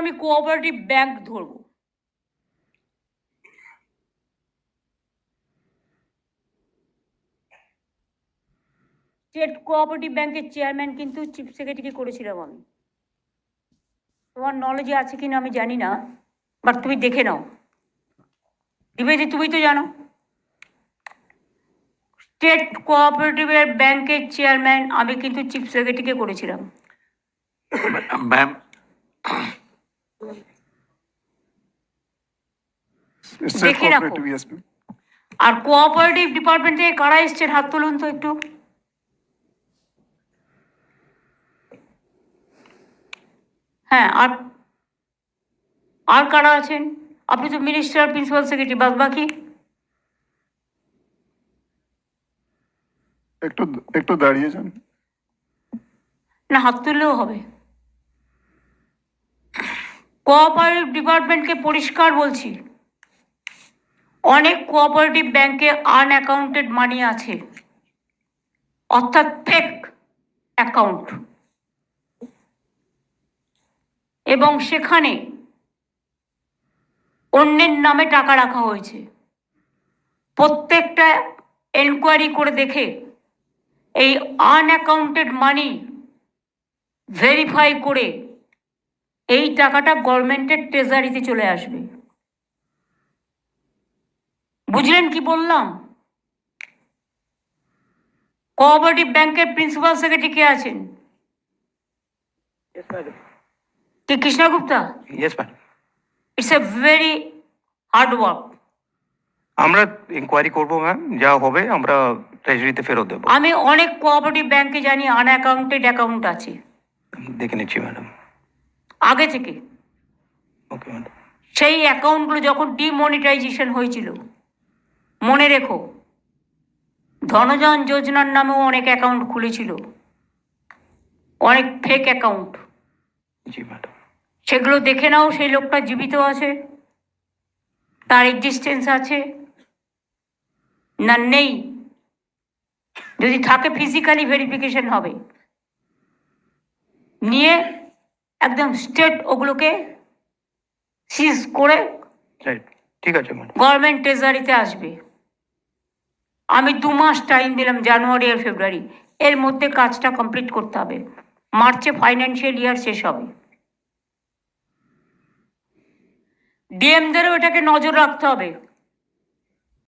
আমি cooperative bank ধরবো। State cooperative ব্যাংকের চেয়ারম্যান কিন্তু চিফ সেক্রেটারি করেছিলাম আমি। তোমার নলেজে আছে কিনা আমি জানি না বাট তুমি দেখে নাও। দিবেদি তুমি তো জানো। স্টেট কোঅপারেটিভের ব্যাংকের চেয়ারম্যান আমি কিন্তু চিফ সেক্রেটারিকে করেছিলাম। ম্যাম দেখে রাখো। আর কোঅপারেটিভ ডিপার্টমেন্ট থেকে কারা এসছেন? হাত তুলুন তো একটু। হ্যাঁ আর আর কারা আছেন? আপনি তো মিনিস্টার প্রিন্সিপাল সেক্রেটারি বাদ বাকি। একটু একটু দাঁড়িয়ে যান। না হাত তুললেও হবে। কোঅপারেটিভ ডিপার্টমেন্টকে পরিষ্কার বলছি, অনেক কোঅপারেটিভ ব্যাংকে আনঅ্যাকাউন্টেড মানি আছে, অর্থাৎ ফেক অ্যাকাউন্ট এবং সেখানে অন্যের নামে টাকা রাখা হয়েছে। প্রত্যেকটা এনকোয়ারি করে দেখে এই আনঅ্যাকাউন্টেড মানি ভেরিফাই করে এই টাকাটা গভর্নমেন্টের ট্রেজারিতে চলে আসবে। বুঝলেন কি বললাম? কোঅপারেটিভ ব্যাংকের প্রিন্সিপাল সেক্রেটারি কে আছেন. কে Krishna Gupta? It's a very hard work আমরা ইনকোয়ারি করব ম্যাম যা হবে আমরা ট্রেজারিতে ফেরত দেবো। আমি অনেক কোঅপারেটিভ ব্যাংকে জানি আনঅ্যাকাউন্টেড অ্যাকাউন্ট আছে। দেখে নিচ্ছি ম্যাডাম আগে থেকে। সেই অ্যাকাউন্টগুলো যখন ডিমনিটাইজেশন হয়েছিল মনে রেখো ধনজন যোজনার নামেও অনেক অ্যাকাউন্ট খুলেছিল। অনেক ফেক অ্যাকাউন্ট সেগুলো দেখে নাও সেই লোকটা জীবিত আছে তার এক্সিস্টেন্স আছে না নেই। যদি থাকে ফিজিক্যালি ভেরিফিকেশন হবে। নিয়ে একদম স্টেট ওগুলোকে সিজ করে ঠিক আছে গভর্নমেন্ট ট্রেজারিতে আসবে। আমি দু মাস টাইম দিলাম জানুয়ারি আর ফেব্রুয়ারি এর মধ্যে কাজটা কমপ্লিট করতে হবে। মার্চে ফাইন্যান্সিয়াল ইয়ার শেষ হবে। ডিএমদেরও এটাকে নজর রাখতে হবে।